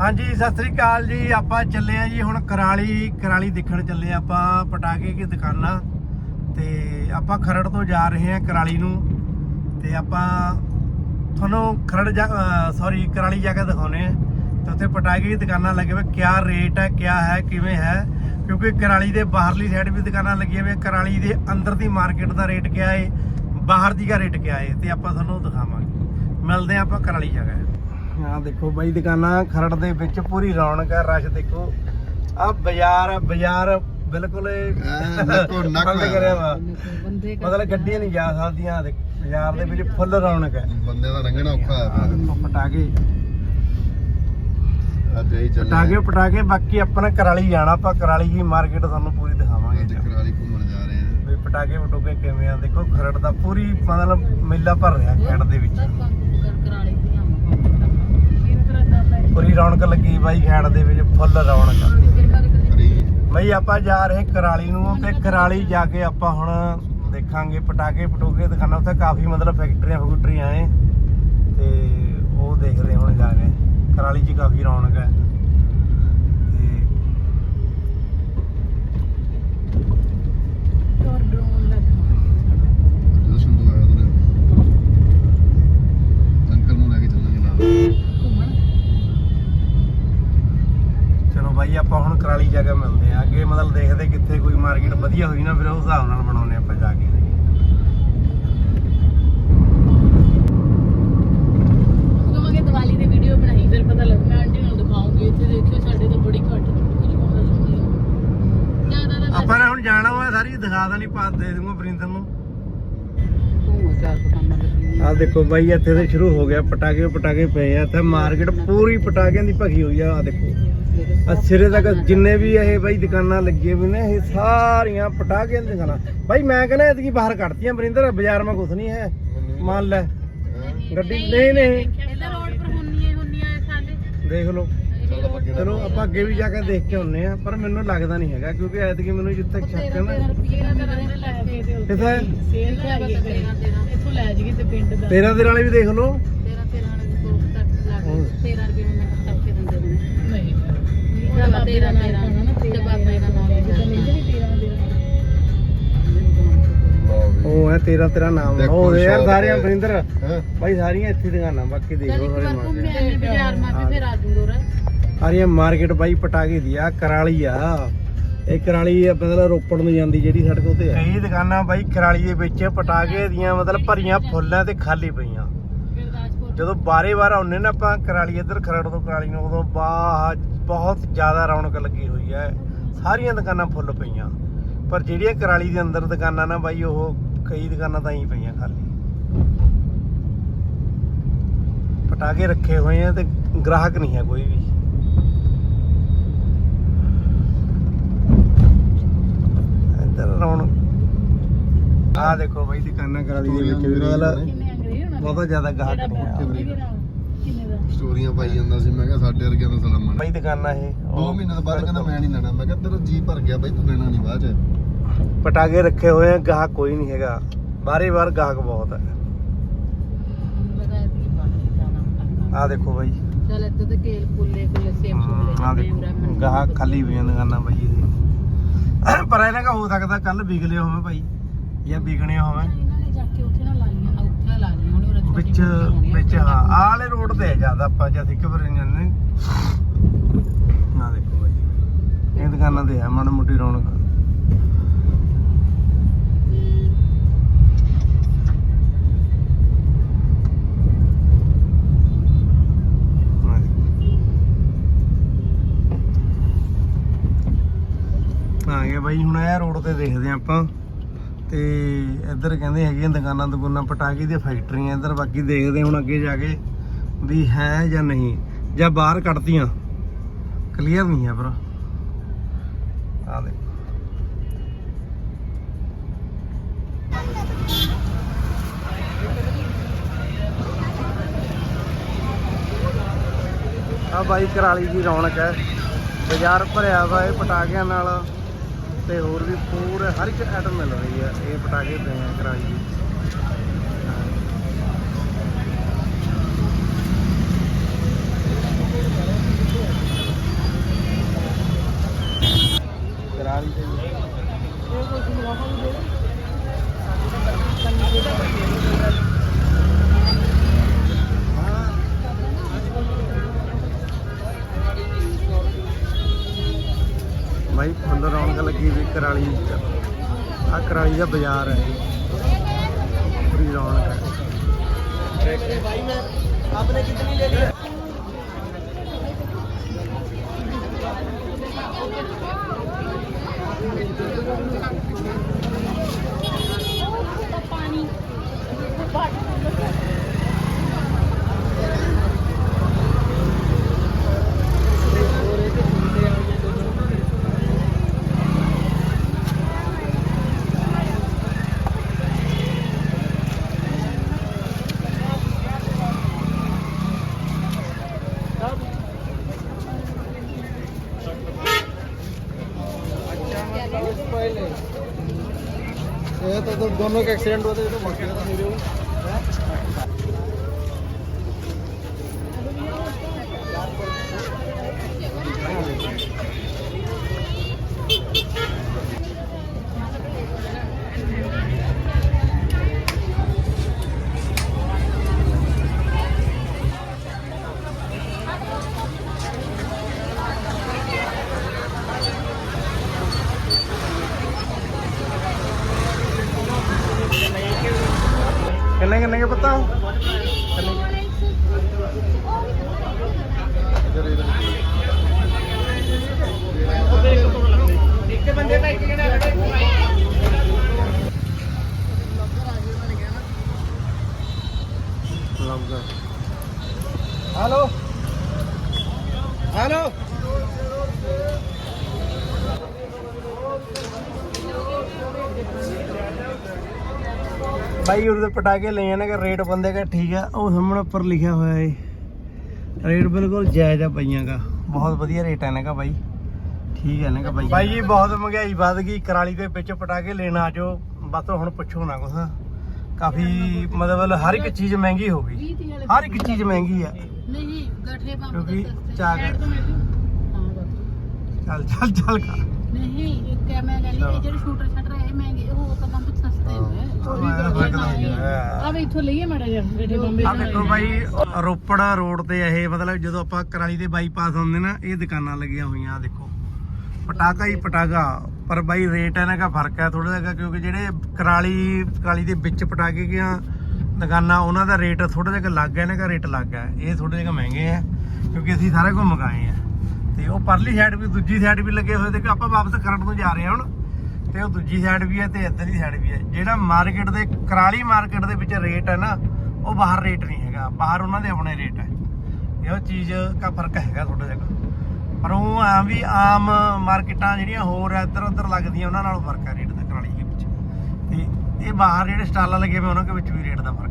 ਹਾਂਜੀ, ਸਤਿ ਸ੍ਰੀ ਅਕਾਲ ਜੀ। ਆਪਾਂ ਚੱਲੇ ਆ ਜੀ ਹੁਣ ਕਰਾਲੀ ਕਰਾਲੀ ਦੇਖਣ ਚੱਲੇ ਆਪਾਂ, ਪਟਾਕੇ ਦੀ ਦੁਕਾਨਾਂ। ਤੇ ਆਪਾਂ ਖਰੜ ਤੋਂ ਜਾ ਰਹੇ ਹਾਂ ਕਰਾਲੀ ਨੂੰ। ਤੇ ਆਪਾਂ ਤੁਹਾਨੂੰ ਖਰੜ ਜਾ ਸੌਰੀ ਕਰਾਲੀ ਜਾ ਕੇ ਦਿਖਾਉਨੇ ਆ ਤੇ ਉੱਥੇ ਪਟਾਕੇ ਦੀ ਦੁਕਾਨਾਂ ਲੱਗੇ ਹੋਏ। ਕਿਆ ਰੇਟ ਹੈ, ਕਿਆ ਹੈ, ਕਿਵੇਂ ਹੈ? ਕਿਉਂਕਿ ਕਰਾਲੀ ਦੇ ਬਾਹਰਲੀ ਸਾਈਡ ਵੀ ਦੁਕਾਨਾਂ ਲੱਗੀਆਂ ਹੋਈਆਂ। ਕਰਾਲੀ ਦੇ ਅੰਦਰ ਦੀ ਮਾਰਕੀਟ ਦਾ ਰੇਟ ਕਿਆ ਹੈ ਬਾਹਰ ਦੀ ਦਾ ਰੇਟ ਕਿਆ ਹੈ ਤੇ ਆਪਾਂ ਤੁਹਾਨੂੰ ਦਿਖਾਵਾਂਗੇ। ਮਿਲਦੇ ਆ ਆਪਾਂ ਕਰਾਲੀ ਜਗ੍ਹਾ ਆਹ ਦੇਖੋ ਬਾਈ ਦੁਕਾਨਾਂ ਖਰੜ ਦੇ ਵਿੱਚ ਪੂਰੀ ਰੌਣਕ ਹੈ ਰਸ਼ ਦੇਖੋ। ਆ ਬਾਜ਼ਾਰ ਆ ਬਾਜ਼ਾਰ ਬਿਲਕੁਲ ਐਂ ਨੱਕੋ ਨੱਕ ਬੰਦ ਕਰਿਆ ਵਾ। ਬੰਦੇ ਮਤਲਬ ਗੱਡੀਆਂ ਨਹੀਂ ਜਾ ਸਕਦੀਆਂ ਆਹ ਦੇਖ, ਬਾਜ਼ਾਰ ਦੇ ਵਿੱਚ ਫੁੱਲ ਰੌਣਕ ਹੈ। ਬੰਦੇ ਦਾ ਰੰਗਣਾ ਔਖਾ ਆਹ ਹੈ ਦੇਖੋ ਪਟਾਕੇ। ਅੱਜ ਹੀ ਚੱਲੇ ਪਟਾਕੇ ਪਟਾਕੇ ਬਾਕੀ ਆਪਣਾ ਕਰਾਲੀ ਜਾਣਾ ਆਪਾਂ ਕਰਾਲੀ ਦੀ ਮਾਰਕੀਟ ਤੁਹਾਨੂੰ ਪੂਰੀ ਅੱਜ ਦਿਖਾਵਾਂਗੇ ਕਰਾਲੀ ਘੁੰਮਣ ਜਾ ਰਹੇ ਹਾਂ। ਵੀ ਪਟਾਕੇ ਪਟੂਕੇ ਕਿਵੇਂ ਆ? ਦੇਖੋ ਖਰੜ ਦਾ ਪੂਰੀ ਮਤਲਬ ਮੇਲਾ ਭਰ ਰਿਹਾ ਖੇਡ ਦੇ ਵਿੱਚ। ਕਰਾਲੀ ਦੀ ਆਵਾਂ ਪੂਰੀ ਰੌਣਕ ਲੱਗੀ ਬਾਈ ਖੇਡ ਦੇ ਵਿੱਚ, ਫੁੱਲ ਰੌਣਕ। ਬਈ ਆਪਾਂ ਜਾ ਰਹੇ ਕਰਾਲੀ ਨੂੰ, ਤੇ ਕਰਾਲੀ ਜਾ ਕੇ ਆਪਾਂ ਹੁਣ ਦੇਖਾਂਗੇ ਪਟਾਕੇ ਪਟੂਕੇ ਦੁਕਾਨਾਂ ਉੱਥੇ ਕਾਫੀ ਮਤਲਬ ਫੈਕਟਰੀਆਂ ਫੈਕਟਰੀਆਂ ਐ ਤੇ ਉਹ ਦੇਖਦੇ ਹੁਣ ਜਾ ਕੇ। ਕਰਾਲੀ 'ਚ ਕਾਫੀ ਰੌਣਕ ਹੈ ਤੇ ਜਦੋਂ ਸੰਧੂ ਆਇਆ ਉਹਨੇ ਅੰਕਲ ਨੂੰ ਲੈ ਕੇ ਚੱਲਾਂਗੇ ਨਾਲ ਚਲੋ ਬਾਈ ਆਪਾਂ ਹੁਣ ਕਰਾਲੀ ਜਾ ਕੇ ਮਿਲਦੇ ਆ ਅੱਗੇ ਮਤਲਬ ਦੇਖਦੇ ਕਿੱਥੇ ਕੋਈ ਮਾਰਕੀਟ ਵਧੀਆ ਹੋਈ ਨਾ ਫਿਰ ਉਸ ਹਿਸਾਬ ਨਾਲ ਬਣਾਉਨੇ ਆਪਾਂ ਜਾ ਕੇ। ਕਹਾਂਗੇ ਦੀਵਾਲੀ ਦੀ ਵੀਡੀਓ ਬਣਾਈ ਫਿਰ ਪਤਾ ਲੱਗਣਾ ਆਂਟੀ ਨੂੰ ਦਿਖਾਉਂਗੀ ਇੱਥੇ ਦੇਖਿਓ ਸਾਡੇ ਤਾਂ ਬੜੀ ਘੱਟ ਆਪਾਂ ਨੇ ਹੁਣ ਜਾਣਾ ਹੋਇਆ ਸਾਰੀ ਦਿਖਾ ਦੇਣੀ ਪਾ ਦੇ ਦੂੰਗਾ ਬਰਿੰਦਰ ਨੂੰ। ਤੂੰ ਚਾਰ ਦੁਕਾਨਾਂ ਲੱਗੀ ਆ ਦੇਖੋ ਬਾਈ ਇੱਥੇ ਤੇ ਸ਼ੁਰੂ ਹੋ ਗਿਆ ਪਟਾਕੇ ਪਟਾਕੇ ਪਏ ਆ ਇੱਥੇ ਮਾਰਕੀਟ ਪੂਰੀ ਪਟਾਕਿਆਂ ਦੀ ਭਖੀ ਹੋਈ ਆ ਆ ਦੇਖੋ। ਸਿਰੇ ਤੱਕ ਜਿੰਨੇ ਵੀ ਇਹ ਬਾਈ ਦੁਕਾਨਾਂ ਲੱਗੀਆਂ ਵੀ ਨੇ ਇਹ ਸਾਰੀਆਂ ਪਟਾਕਿਆਂ ਦੀਆਂ ਦੁਕਾਨਾਂ। ਬਾਈ ਮੈਂ ਕਹਿੰਦਾ ਇਤਕੀ ਬਾਹਰ ਕੱਢਤੀਆਂ ਬਰਿੰਦਰ ਬਾਜ਼ਾਰ ਮਾ ਕੁਛ ਨਹੀਂ ਹੈ। ਮੰਨ ਲੈ। ਗੱਡੀ ਨਹੀਂ ਨਹੀਂ। ਇਹਦਾ ਰੋਡ ਪਰ ਹੁੰਨੀਆਂ ਹੀ ਹੁੰਨੀਆਂ ਐ ਸਾਡੇ। ਦੇਖ ਲਓ। ਚਲੋ ਆਪਾਂ ਅੱਗੇ ਵੀ ਜਾ ਕੇ ਦੇਖ ਕੇ ਆਉਨੇ ਆ ਪਰ ਮੈਨੂੰ ਲੱਗਦਾ ਨਹੀਂ ਹੈਗਾ ਕਿਉਂਕਿ ਐਤਕੀ ਮੈਨੂੰ ਜਿੱਥੇ ਤੱਕ ਸ਼ੱਕ ਹੈ ਨਾ। ਕਿਥੇ? ਸੇਲ ਲਾਈਏ 13 13 ਇੱਥੋਂ ਲੈ ਜਾਈਏ ਤੇ ਪਿੰਡ ਦਾ। ਤੇਰਾ ਦੇ ਵਾਲੇ ਵੀ ਦੇਖ ਲਓ। 13 13 ਦੇ ਕੋਲ ਤੱਕ ਲੱਗ 13 ਰੁਪਏ ਮੈਂ ਕੱਟ ਕੇ ਦਿੰਦੇ ਨੇ ਨਹੀਂ ਚਲੋ 13 13 ਤੇ ਬਾਬੇ ਦਾ ਨਾਮ ਜਿੱਦਾਂ ਲੈਂਦੇ ਨਹੀਂ 13 13 ਉਹ ਹੈ ਤੇਰਾ ਤੇਰਾ ਨਾਮ ਦੇਖੋ ਉਹ ਯਾਰ ਸਾਰੀਆਂ। ਬਰਿੰਦਰ ਹੈ? ਬਾਈ ਸਾਰੀਆਂ ਇੱਥੇ ਦੁਕਾਨਾਂ ਬਾਕੀ ਦੇਖ ਚੱਲ ਲਓ ਇੱਕ ਸਾਰੇ ਵਾਰ ਘੁੰਮੇ ਆਨੇ ਬਾਜ਼ਾਰ ਮਾ ਵੀ ਫਿਰ ਆ ਜੂਗਾ ਰੇ ਸਾਰੀਆਂ ਮਾਰਕੀਟ ਬਾਈ ਪਟਾਕੇ ਦੀ ਆ ਕਰਾਲੀ ਆ। ਇਹ ਕਰਾਲੀ ਆ ਮਤਲਬ ਰੋਪੜ ਨੂੰ ਜਾਂਦੀ ਜਿਹੜੀ ਸੜਕ ਉਤੇ ਆ। ਕਈ ਦੁਕਾਨਾਂ ਬਾਈ ਕਰਾਲੀ ਦੇ ਵਿੱਚ ਪਟਾਕੇ ਦੀਆਂ ਮਤਲਬ ਭਰੀਆਂ ਫੁੱਲਾਂ ਤੇ ਖਾਲੀ ਪਈਆਂ। ਗੁਰਦਾਸਪੁਰ। ਜਦੋਂ ਬਾਰੇ ਬਾਰ ਆਉਂਦੇ ਨਾ ਆਪਾਂ ਕਰਾਲੀ ਇੱਧਰ ਖਰੜ ਤੋਂ ਕਰਾਲੀ ਨੂੰ ਉਦੋਂ ਬਾਹ ਬਹੁਤ ਜ਼ਿਆਦਾ ਰੌਣਕ ਲੱਗੀ ਹੋਈ ਹੈ। ਸਾਰੀਆਂ ਦੁਕਾਨਾਂ ਫੁੱਲ ਪਈਆਂ। ਪਰ ਜਿਹੜੀਆਂ ਕਰਾਲੀ ਦੇ ਅੰਦਰ ਦੁਕਾਨਾਂ ਨਾ ਬਾਈ ਉਹ ਕਈ ਦੁਕਾਨਾਂ ਤਾਂ ਹੀ ਪਈਆਂ ਖਾਲੀ। ਪਟਾਕੇ ਰੱਖੇ ਹੋਏ ਆ ਤੇ ਗ੍ਰਾਹਕ ਨਹੀਂ ਹੈ ਕੋਈ ਵੀ। ਇੱਧਰ ਰੌਣਕ। ਆ ਦੇਖੋ ਬਾਈ ਦੁਕਾਨਾਂ ਕਰਾਲੀ ਦੇ ਵਿੱਚ ਵੀ ਮਤਲਬ ਬਹੁਤ ਜ਼ਿਆਦਾ ਗਾਹਕ ਨਹੀਂ ਆ ਦਾ? ਸਟੋਰੀਆਂ ਪਾਈ ਜਾਂਦਾ ਸੀ ਮੈਂ ਕਿਹਾ ਸਾਡੇ ਵਰਗਿਆਂ ਦਾ ਸਲਾਮਾ ਬਾਈ ਦੁਕਾਨਾਂ ਇਹ ਦੋ ਮਹੀਨੇ ਤੋਂ ਬਾਅਦ ਕਹਿੰਦਾ ਮੈਂ ਨਹੀਂ ਲੈਣਾ। ਮੈਂ ਕਿਹਾ ਤੇਰਾ ਜੀ ਭਰ ਗਿਆ ਬਾਈ ਤੂੰ ਲੈਣਾ ਨਹੀਂ ਬਾਅਦ ਚ। ਪਟਾਕੇ ਰੱਖੇ ਹੋਏ ਆ ਗਾਹਕ ਕੋਈ ਨਹੀਂ ਹੈਗਾ। ਬਾਰੇ ਬਾਰ ਗਾਹਕ ਬਹੁਤ ਹੈ ਜਾਣਾ ਆ ਦੇਖੋ ਬਾਈ। ਚੱਲ ਇੱਥੇ ਤੇ ਕੇਲ ਕੁੱਲੇ ਕੁੱਲੇ ਸੇਮ ਸੁਲੇ ਆ ਦੇਖੋ ਗਾਹਕ ਖਾਲੀ ਹੋਈਆਂ ਦੁਕਾਨਾਂ ਬਾਈ ਇਹਦੀ ਪਰ ਇਹਨਾਂ ਦਾ ਹੋ ਸਕਦਾ ਕੱਲ ਵਿਕ ਲਿਆ ਹੋਵੇ ਭਾਈ ਜਾਂ ਵਿਕਣੇ ਹੋਵੇ ਇਹਨਾਂ ਨੇ ਜਾ ਕੇ ਉੱਥੇ ਨਾ ਲਾਈਆਂ ਆ ਉੱਥੇ ਲਾ ਲਈਆਂ ਉਹਨੇ ਰੱਖੀ ਵਿੱਚ ਵਿੱਚ ਹਾਂ ਆਹ ਵਾਲੇ ਰੋਡ ਤੇ ਹੈ ਜ਼ਿਆਦਾ ਆਪਾਂ ਜਦ ਇੱਕ ਵਾਰ ਜਾਂਦੇ ਨਾ ਦੇਖੋ ਬਾਈ ਇਹ ਦੁਕਾਨਾਂ ਤੇ ਹੈ ਮਾੜੀ ਮੋਟੀ ਰੌਣਕ ਆਹ ਦੇਖੋ। ਆ ਗਏ ਬਾਈ ਹੁਣ ਇਹ ਰੋਡ ਤੇ ਦੇਖਦੇ ਹਾਂ ਆਪਾਂ ਤੇ ਇੱਧਰ ਕਹਿੰਦੇ ਹੈਗੀਆਂ ਦੁਕਾਨਾਂ ਦੁਕਾਨਾਂ, ਪਟਾਕੇ ਦੀਆਂ ਫੈਕਟਰੀਆਂ, ਇੱਧਰ ਬਾਕੀ ਦੇਖਦੇ ਹੁਣ ਅੱਗੇ ਜਾ ਕੇ ਵੀ ਹੈ ਜਾਂ ਨਹੀਂ। ਜਾਂ ਬਾਹਰ ਕੱਢਤੀਆਂ। ਕਲੀਅਰ ਨਹੀਂ ਹੈ ਪਰ ਆ ਦੇ ਆ ਬਾਈ ਕਰਾਲੀ ਦੀ ਰੌਣਕ ਹੈ। ਬਾਜ਼ਾਰ ਭਰਿਆ ਵਾ ਇਹ ਪਟਾਕਿਆਂ ਨਾਲ। ਤੇ ਹੋਰ ਵੀ ਪੂਰੇ ਹਰ ਇੱਕ ਆਈਟਮ ਮਿਲ ਰਹੀ ਹੈ। ਇਹ ਪਟਾਕੇ ਪਏ ਆ ਕਰਾਲੀ ਦੀ। ਬਾਈ ਫੁੱਲ ਰੌਣਕ ਲੱਗੀ ਵੀ ਕਰਾਲੀ ਚ ਆ ਕਰਾਲੀ ਦਾ ਬਾਜ਼ਾਰ ਹੈ ਪੂਰੀ ਰੌਣਕ ਹੈ। ये तो दोनों के एक्सीडेंट होते तो मर गया था मेरे को ਕਿੰਨੇ ਕਿੰਨੇ ਕੇ ਪਤਾ ਇੱਕ ਬੰਦੇ ਦਾ ਇੱਕ ਜਣਾ ਹੈਲੋ ਹੈਲੋ ਭਾਈ ਉਹਦੇ ਪਟਾਕੇ ਲੈ ਜਾਣੇ ਕਿ ਰੇਟ ਬੰਦੇ ਦਾ ਠੀਕ ਆ। ਉਹ ਸਾਹਮਣੇ ਉੱਪਰ ਲਿਖਿਆ ਹੋਇਆ ਏ। ਰੇਟ ਬਿਲਕੁਲ ਜਾਇਜ਼ ਆ ਪਈਆਂ ਦਾ ਬਹੁਤ ਵਧੀਆ ਰੇਟ ਹੈ ਨਾ ਬਾਈ। ਠੀਕ ਹੈ ਨਾ ਬਾਈ। ਬਾਈ ਜੀ ਬਹੁਤ ਮਹਿੰਗਾਈ ਵੱਧ ਗਈ। ਕਰਾਲੀ ਦੇ ਵਿੱਚ ਪਟਾਕੇ ਲੈਣ ਆ ਜਾਓ। ਬਸ ਹੁਣ ਪੁੱਛੋ ਨਾ ਕੁਛ। ਕਾਫੀ ਮਤਲਬ ਹਰ ਇੱਕ ਚੀਜ਼ ਮਹਿੰਗੀ ਹੋ ਗਈ। 20 ਵਾਲੇ ਹਰ ਇੱਕ ਚੀਜ਼ ਮਹਿੰਗੀ ਆ। ਨਹੀਂ ਗੱਠੇ ਪੰਪ ਦੇ ਸਸਤੇ। ਚਾਰ- Side ਤੋਂ ਮਿਲ ਜੂ। ਹਾਂ ਬਸ। ਚੱਲ ਚੱਲ ਚੱਲ ਕਰ। ਨਹੀਂ ਇੱਕ ਮੈਂ ਕਹਿੰਦੀ ਇਹ ਜਿਹੜੇ ਸ਼ੂਟਰ ਛੱਡ ਰਹੇ ਮਹਿੰਗੇ ਉਹ ਤਾਂ ਪੰਪ ਸਸਤੇ ਆ ਵੀ ਇੱਥੋਂ ਲਈਏ ਮਾੜਾ ਜਿਹਾ ਗੱਠੇ ਬੰਬੇ ਆ ਦੇਖੋ ਬਾਈ ਰੋਪੜ ਰੋਡ ਤੇ ਇਹ ਮਤਲਬ ਜਦੋਂ ਆਪਾਂ ਕਰਾਲੀ ਦੇ ਬਾਈਪਾਸ ਆਉਂਦੇ ਨਾ ਇਹ ਦੁਕਾਨਾਂ ਲੱਗੀਆਂ ਹੋਈਆਂ ਆ ਦੇਖੋ। ਪਟਾਕਾ ਹੀ ਪਟਾਕਾ ਪਰ ਬਾਈ ਰੇਟ ਇਹਨਾਂ ਦਾ ਫ਼ਰਕ ਹੈ ਥੋੜਾ ਜਿਹਾ ਕਿਉਂਕਿ ਜਿਹੜੇ ਕਰਾਲੀ ਕਰਾਲੀ ਦੇ ਵਿੱਚ ਪਟਾਕੇ ਗਿਆ ਦੁਕਾਨਾਂ ਉਹਨਾਂ ਦਾ ਰੇਟ ਥੋੜਾ ਜਿਹਾ ਲੱਗ ਹੈ ਇਹਨਾਂ ਦਾ ਰੇਟ ਲੱਗ ਹੈ ਇਹ ਥੋੜੇ ਜਿਹਾ ਮਹਿੰਗੇ ਆ ਕਿਉਂਕਿ ਅਸੀਂ ਸਾਰੇ ਘੁੰਮ ਗਏ ਆ। ਤੇ ਉਹ ਪਰਲੀ ਸਾਈਡ ਵੀ ਦੂਜੀ ਸਾਈਡ ਵੀ ਲੱਗੇ ਹੋਏ ਤੇ ਕਿ ਆਪਾਂ ਵਾਪਸ ਖਰੜ ਨੂੰ ਜਾ ਰਹੇ ਹਾਂ ਹੁਣ। ਤੇ ਉਹ ਦੂਜੀ ਸਾਈਡ ਵੀ ਹੈ ਤੇ ਇੱਧਰਲੀ ਸਾਈਡ ਵੀ ਹੈ। ਜਿਹੜਾ ਮਾਰਕੀਟ ਦੇ, ਕਰਾਲੀ ਮਾਰਕੀਟ ਦੇ ਵਿੱਚ ਰੇਟ ਹੈ ਨਾ, ਉਹ ਬਾਹਰ ਰੇਟ ਨਹੀਂ ਹੈਗਾ। ਬਾਹਰ ਉਹਨਾਂ ਦੇ ਆਪਣੇ ਰੇਟ ਹੈ। ਇਹ ਚੀਜ਼ ਦਾ ਫ਼ਰਕ ਹੈਗਾ ਥੋੜਾ ਜਿਹਾ। ਪਰ ਉਹ ਆ ਵੀ ਆਮ ਮਾਰਕੀਟਾਂ ਜਿਹੜੀਆਂ ਹੋਰ ਇੱਧਰ ਉੱਧਰ ਲੱਗਦੀਆਂ, ਉਹਨਾਂ ਨਾਲੋਂ ਫ਼ਰਕ ਹੈ ਰੇਟ ਦਾ ਕਰਾਲੀ ਦੇ ਵਿੱਚ। ਤੇ ਇਹ ਬਾਹਰ ਜਿਹੜੇ ਸਟਾਲਾਂ ਲੱਗੇ ਹੋਏ ਉਹਨਾਂ ਦੇ ਵਿੱਚ ਵੀ ਰੇਟ ਦਾ ਫ਼ਰਕ